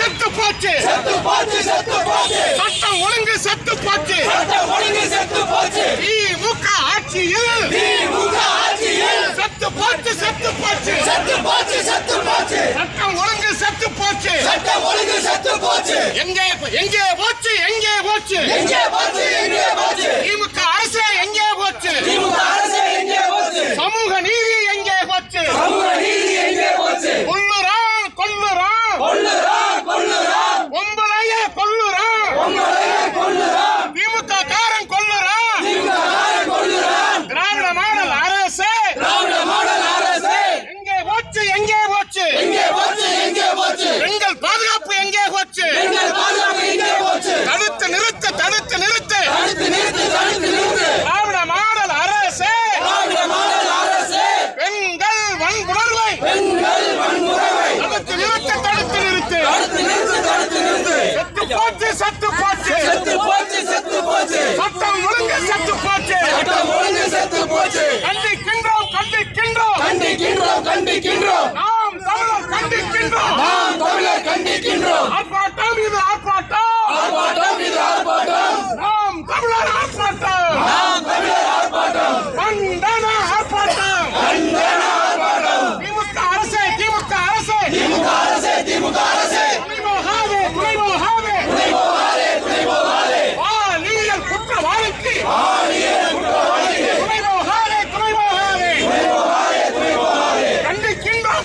போச்சு. செத்து போச்சு செத்து போச்சு. சட்டம் ஒழுங்கு செத்து போச்சு. சட்டம் ஒழுங்கு செத்து போச்சு. திமுக ஆட்சியில் திமுக ஆட்சியில் செத்து போச்சு செத்து போச்சு. செத்து போச்சு செத்து போச்சு. சட்டம் ஒழுங்கு செத்து போச்சு. சட்டம் ஒழுங்கு செத்து போச்சு. எங்கே எங்கே போச்சு எங்கே போச்சு எங்கே போச்சு திமுக அரசு எங்கே போச்சு திமுக அரசு எங்கே போச்சு சமூக நீதி எங்கே போச்சு சமூக நீதி எங்கே போச்சு கொல்லுறான் கொல்லுறான் கொல்லுறான் கொல்லுறான் பொம்பளைய கொல்லுறான் உங்களையே கொல்லுறான் திமுக காரன் கொல்லுறான் திமுக காரன் கொல்லுறான் திராவிட மாடல் அரசு திராவிட மாடல் அரசு எங்கே போச்சு எங்கே போச்சு எங்கே போச்சு எங்கே போச்சு பெண்கள் பாதுகாப்பு எங்கே போச்சு பெண்கள் பாதுகாப்பு எங்கே போச்சு தடுத்து நிறுத்து தடுத்து நிறுத்து தடுத்து நிறுத்து தடுத்து நிறுத்து திராவிட மாடல் அரசு திராவிட மாடல் அரசு பெண்கள் வன்புணர்வை பெண்கள் வன்முறைவை தடுத்து நிறுத்து தடுத்து நிறுத்து தடுத்து நிறுத்து தடுத்து நிறுத்து செத்து போச்சு செத்து போச்சு. செத்து போச்சு செத்து போச்சு. சட்டம் ஒழுங்கு செத்து போச்சு. சட்டம் ஒழுங்கு செத்து போச்சு. கண்டிக்கின்றோம் கண்டிக்கின்றோம் கண்டிக்கின்றோம் கண்டிக்கின்றோம் நாம் தமிழர் கண்டிக்கின்றோம் நாம் தமிழர் கண்டிக்கின்றோம் ஆர்ப்பாட்டம் இது ஆர்ப்பாட்டம் ஆர்ப்பாட்டம் இது ஆர்ப்பாட்டம் நாம் தமிழர் ஆர்ப்பாட்டம் நாம் தமிழர் ஆர்ப்பாட்டம் கண்டன ஆர்ப்பாட்டம் கண்டன ஆர்ப்பாட்டம் திமுக அரசே திமுக அரசே திமுக அரசே திமுக அரசே துணைபோகாதே துணைபோகாதே துணை போகாதே துணை போகாதே பாலியல் குற்றவாளிக்கு ஆணியே குற்றவாளிக்கு துணைபோகாதே துணைபோகாதே துணை போகாதே துணை போகாதே கண்டிக்கின்றோம்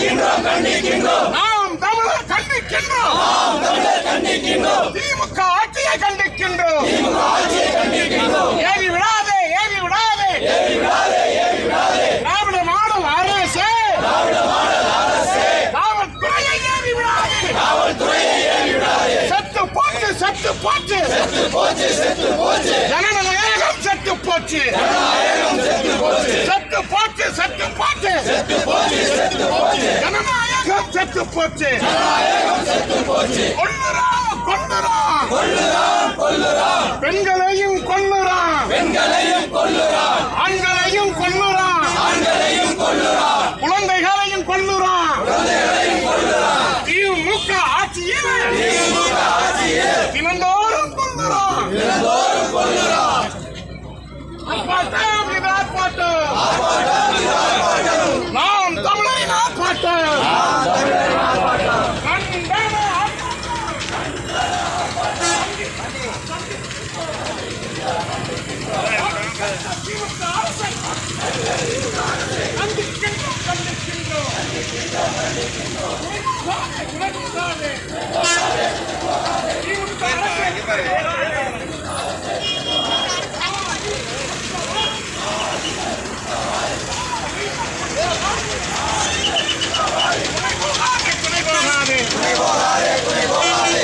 கண்டிக்கின்றோம் கண்டிக்கின்றோம். நாம் தமிழர் கண்டிக்கின்றோம். நாம் தமிழர் கண்டிக்கின்றோம். திமுக ஆட்சியை கண்டிக்கின்றோம். திமுக ஆட்சியை கண்டிக்கின்றோம். ஏறி விடாதே ஏறி விடாதே. ஏறி விடாதே ஏறி விடாதே. திராவிட மாடல் அரசு. திராவிட மாடல் அரசே. காவல்துறையை ஏறி விடாதே. காவல்துறையை ஏறி விடாதே. செத்து போச்சு செத்து போச்சு. செத்து போச்சு செத்து போச்சு. ஜனநாயகம் செத்து போச்சு. செத்து போச்சு செத்து போச்சு. செத்து போச்சு செத்து போச்சு ஜனநாயகம் செத்து போச்சு. ஜனநாயகம் செத்து போச்சு கொல்லுறான் கொல்லுறான் கொல்லுறான் கொல்லுறான் பெண்களையும் கொல்லுறான் பெண்களையும் கொல்லுறான் ஆண்களையும் கொல்லுறான் ஆண்களையும் கொல்லுறான் குழந்தைகளையும் கொல்லுறான் குழந்தைகளையும் கொல்லுறான் திமுக ஆட்சியில் திமுக ஆட்சியில் தினந்தோறும் கொல்லுறான் தினந்தோறும் கொல்லுறான் ஆர்ப்பாட்டம் இது ஆர்ப்பாட்டம் நாம் தமிழரின் ஆர்ப்பாட்டம் கண்டன ஆர்ப்பாட்டம். திமுக அரசை கண்டிக்கின்றோம், கண்டிக்கின்றோம். உணர்வுதானே, உணர்வுதானே. திமுக அரசை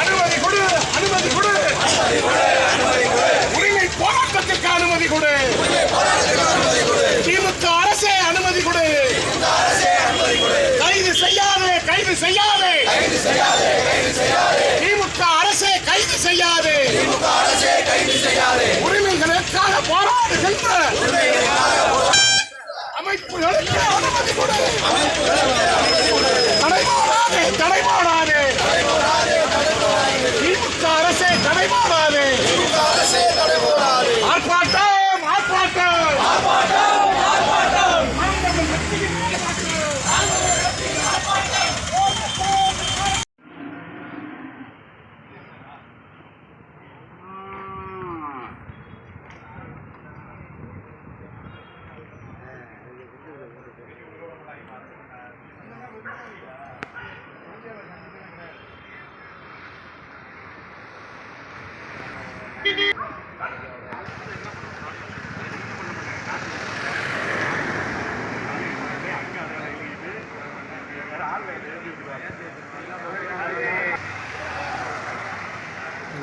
அனுமதி கொடு அனுமதி கொடு உரிமை போராட்டத்திற்கு அனுமதி கொடு திமுக அரசே அனுமதி கொடு கைது செய்யாதே கைது செய்யாதே கைது செய்யாதே கைது செய்யாதே திமுக அரசே கைது செய்யாதே திமுக அரசே கைது செய்யாதே உரிமைகளுக்காக போராடுகின்ற அமைப்புகளுக்கு அனுமதி கொடு திமுக அரசே தடைபோடாதே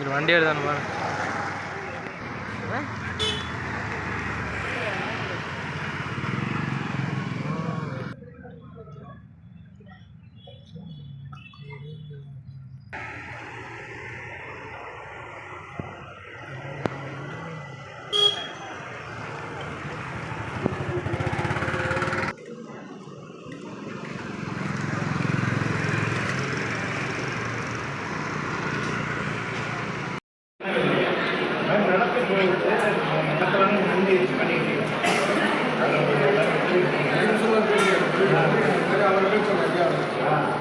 வண்டி எடுத்தானு பாரு mucho mayor.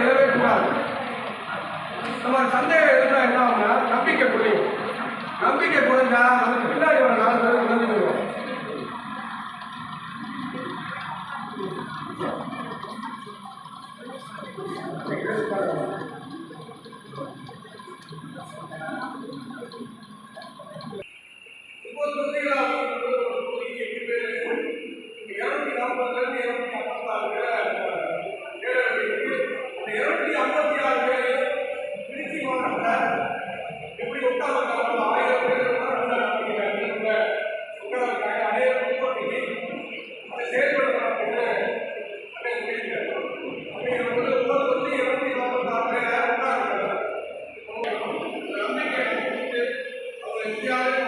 எழவே கூடாது நம்ம சந்தேகம் இருந்தால் என்ன ஆகும்னா நம்பிக்கை குறையும் நம்பிக்கை குறைஞ்சா நமக்கு பின்னாடி வர நாலு பேருக்கு குறைஞ்சு இந்தியாவில்